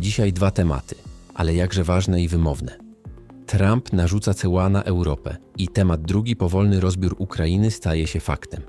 Dzisiaj dwa tematy, ale jakże ważne i wymowne. Trump narzuca ceła na Europę i temat drugi powolny rozbiór Ukrainy staje się faktem.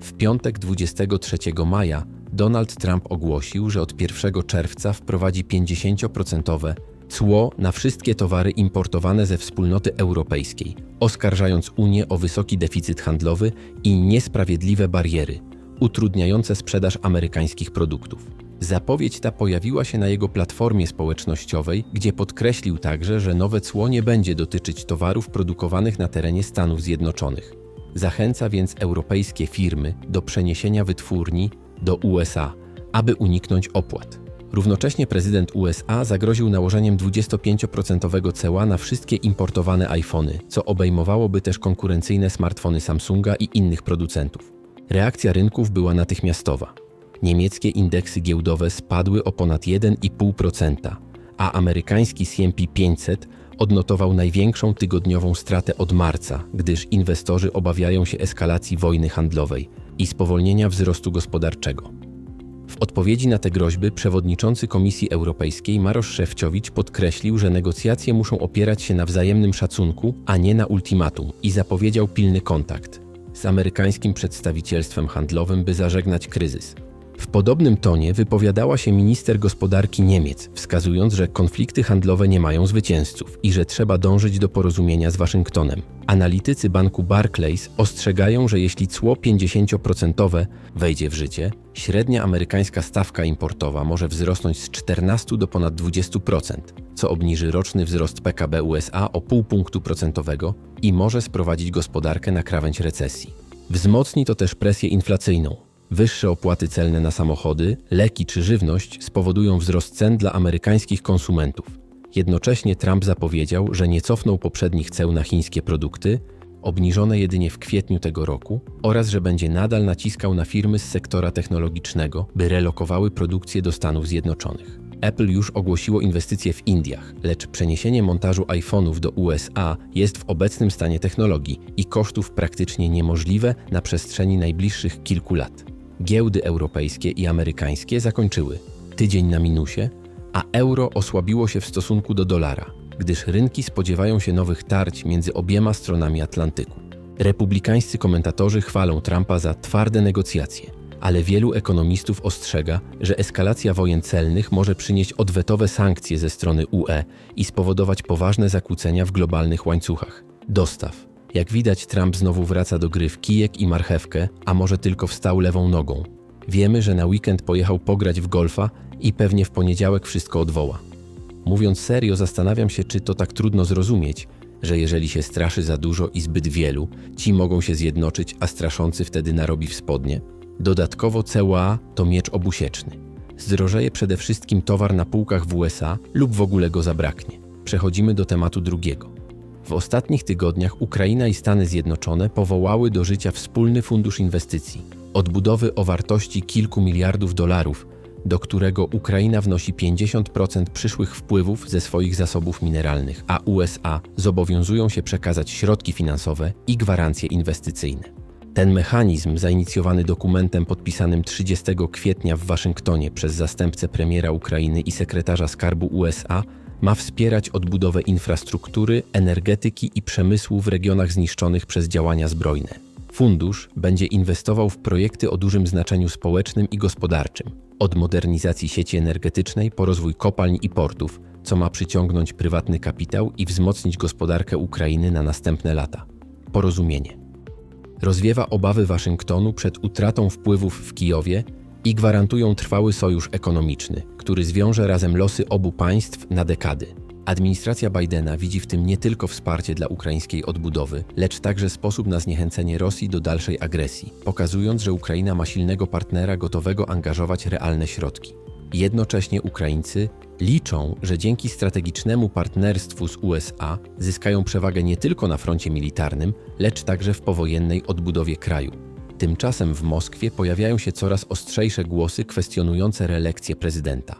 W piątek 23 maja Donald Trump ogłosił, że od 1 czerwca wprowadzi 50% cło na wszystkie towary importowane ze wspólnoty europejskiej, oskarżając Unię o wysoki deficyt handlowy i niesprawiedliwe bariery, utrudniające sprzedaż amerykańskich produktów. Zapowiedź ta pojawiła się na jego platformie społecznościowej, gdzie podkreślił także, że nowe cło nie będzie dotyczyć towarów produkowanych na terenie Stanów Zjednoczonych. Zachęca więc europejskie firmy do przeniesienia wytwórni do USA, aby uniknąć opłat. Równocześnie prezydent USA zagroził nałożeniem 25% ceła na wszystkie importowane iPhony, co obejmowałoby też konkurencyjne smartfony Samsunga i innych producentów. Reakcja rynków była natychmiastowa. Niemieckie indeksy giełdowe spadły o ponad 1,5%, a amerykański S&P 500 odnotował największą tygodniową stratę od marca, gdyż inwestorzy obawiają się eskalacji wojny handlowej i spowolnienia wzrostu gospodarczego. W odpowiedzi na te groźby przewodniczący Komisji Europejskiej Marosz Szefciowicz podkreślił, że negocjacje muszą opierać się na wzajemnym szacunku, a nie na ultimatum i zapowiedział pilny kontakt z amerykańskim przedstawicielstwem handlowym, by zażegnać kryzys. W podobnym tonie wypowiadała się minister gospodarki Niemiec, wskazując, że konflikty handlowe nie mają zwycięzców i że trzeba dążyć do porozumienia z Waszyngtonem. Analitycy banku Barclays ostrzegają, że jeśli cło 50% wejdzie w życie, średnia amerykańska stawka importowa może wzrosnąć z 14 do ponad 20%, co obniży roczny wzrost PKB USA o pół punktu procentowego i może sprowadzić gospodarkę na krawędź recesji. Wzmocni to też presję inflacyjną. Wyższe opłaty celne na samochody, leki czy żywność spowodują wzrost cen dla amerykańskich konsumentów. Jednocześnie Trump zapowiedział, że nie cofną poprzednich ceł na chińskie produkty, obniżone jedynie w kwietniu tego roku, oraz że będzie nadal naciskał na firmy z sektora technologicznego, by relokowały produkcję do Stanów Zjednoczonych. Apple już ogłosiło inwestycje w Indiach, lecz przeniesienie montażu iPhone'ów do USA jest w obecnym stanie technologii i kosztów praktycznie niemożliwe na przestrzeni najbliższych kilku lat. Giełdy europejskie i amerykańskie zakończyły tydzień na minusie, a euro osłabiło się w stosunku do dolara, gdyż rynki spodziewają się nowych tarć między obiema stronami Atlantyku. Republikańscy komentatorzy chwalą Trumpa za twarde negocjacje, ale wielu ekonomistów ostrzega, że eskalacja wojen celnych może przynieść odwetowe sankcje ze strony UE i spowodować poważne zakłócenia w globalnych łańcuchach dostaw. Jak widać, Trump znowu wraca do gry w kijek i marchewkę, a może tylko wstał lewą nogą. Wiemy, że na weekend pojechał pograć w golfa i pewnie w poniedziałek wszystko odwoła. Mówiąc serio, zastanawiam się, czy to tak trudno zrozumieć, że jeżeli się straszy za dużo i zbyt wielu, ci mogą się zjednoczyć, a straszący wtedy narobi w spodnie. Dodatkowo CUA to miecz obusieczny. Zdrożeje przede wszystkim towar na półkach w USA lub w ogóle go zabraknie. Przechodzimy do tematu drugiego. W ostatnich tygodniach Ukraina i Stany Zjednoczone powołały do życia wspólny fundusz inwestycji, odbudowy o wartości kilku miliardów dolarów, do którego Ukraina wnosi 50% przyszłych wpływów ze swoich zasobów mineralnych, a USA zobowiązują się przekazać środki finansowe i gwarancje inwestycyjne. Ten mechanizm, zainicjowany dokumentem podpisanym 30 kwietnia w Waszyngtonie przez zastępcę premiera Ukrainy i sekretarza skarbu USA, ma wspierać odbudowę infrastruktury, energetyki i przemysłu w regionach zniszczonych przez działania zbrojne. Fundusz będzie inwestował w projekty o dużym znaczeniu społecznym i gospodarczym, od modernizacji sieci energetycznej po rozwój kopalń i portów, co ma przyciągnąć prywatny kapitał i wzmocnić gospodarkę Ukrainy na następne lata. Porozumienie rozwiewa obawy Waszyngtonu przed utratą wpływów w Kijowie i gwarantują trwały sojusz ekonomiczny, który zwiąże razem losy obu państw na dekady. Administracja Bidena widzi w tym nie tylko wsparcie dla ukraińskiej odbudowy, lecz także sposób na zniechęcenie Rosji do dalszej agresji, pokazując, że Ukraina ma silnego partnera gotowego angażować realne środki. Jednocześnie Ukraińcy liczą, że dzięki strategicznemu partnerstwu z USA zyskają przewagę nie tylko na froncie militarnym, lecz także w powojennej odbudowie kraju. Tymczasem w Moskwie pojawiają się coraz ostrzejsze głosy kwestionujące reelekcję prezydenta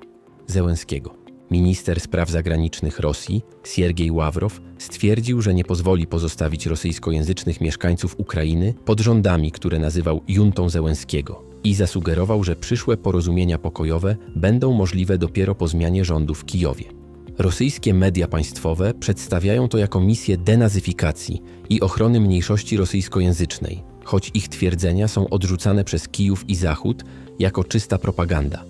Zełenskiego. Minister spraw zagranicznych Rosji, Siergiej Ławrow, stwierdził, że nie pozwoli pozostawić rosyjskojęzycznych mieszkańców Ukrainy pod rządami, które nazywał juntą Zełenskiego. i zasugerował, że przyszłe porozumienia pokojowe będą możliwe dopiero po zmianie rządu w Kijowie. Rosyjskie media państwowe przedstawiają to jako misję denazyfikacji i ochrony mniejszości rosyjskojęzycznej, choć ich twierdzenia są odrzucane przez Kijów i Zachód jako czysta propaganda.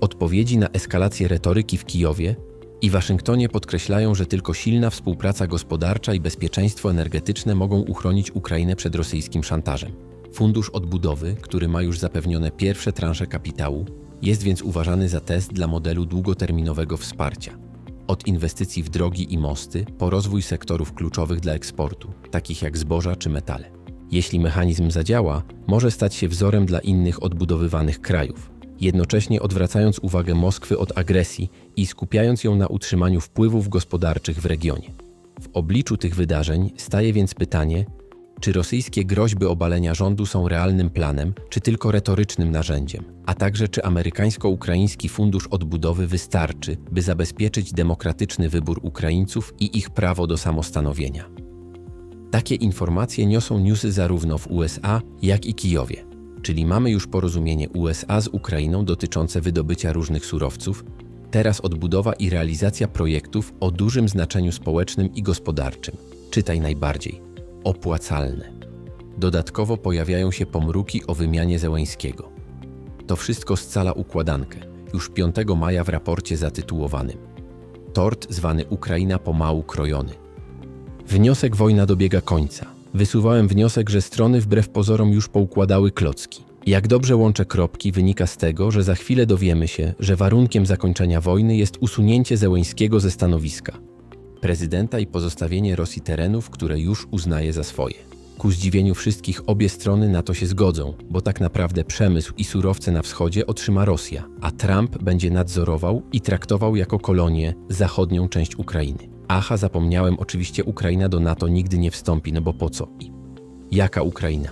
Odpowiedzi na eskalację retoryki w Kijowie i Waszyngtonie podkreślają, że tylko silna współpraca gospodarcza i bezpieczeństwo energetyczne mogą uchronić Ukrainę przed rosyjskim szantażem. Fundusz Odbudowy, który ma już zapewnione pierwsze transze kapitału, jest więc uważany za test dla modelu długoterminowego wsparcia. Od inwestycji w drogi i mosty po rozwój sektorów kluczowych dla eksportu, takich jak zboża czy metale. Jeśli mechanizm zadziała, może stać się wzorem dla innych odbudowywanych krajów, jednocześnie odwracając uwagę Moskwy od agresji i skupiając ją na utrzymaniu wpływów gospodarczych w regionie. W obliczu tych wydarzeń staje więc pytanie, czy rosyjskie groźby obalenia rządu są realnym planem, czy tylko retorycznym narzędziem, a także czy amerykańsko-ukraiński fundusz odbudowy wystarczy, by zabezpieczyć demokratyczny wybór Ukraińców i ich prawo do samostanowienia. Takie informacje niosą newsy zarówno w USA, jak i Kijowie. Czyli mamy już porozumienie USA z Ukrainą dotyczące wydobycia różnych surowców, teraz odbudowa i realizacja projektów o dużym znaczeniu społecznym i gospodarczym. Czytaj najbardziej opłacalne. Dodatkowo pojawiają się pomruki o wymianie Zełęńskiego. To wszystko scala układankę, już 5 maja w raporcie zatytułowanym Tort zwany Ukraina pomału krojony. Wniosek wojna dobiega końca. Wysuwałem wniosek, że strony wbrew pozorom już poukładały klocki. Jak dobrze łączę kropki, wynika z tego, że za chwilę dowiemy się, że warunkiem zakończenia wojny jest usunięcie Zełęńskiego ze stanowiska prezydenta i pozostawienie Rosji terenów, które już uznaje za swoje. Ku zdziwieniu wszystkich obie strony na to się zgodzą, bo tak naprawdę przemysł i surowce na wschodzie otrzyma Rosja, a Trump będzie nadzorował i traktował jako kolonię zachodnią część Ukrainy. Aha, zapomniałem, oczywiście Ukraina do NATO nigdy nie wstąpi, no bo po co? I jaka Ukraina?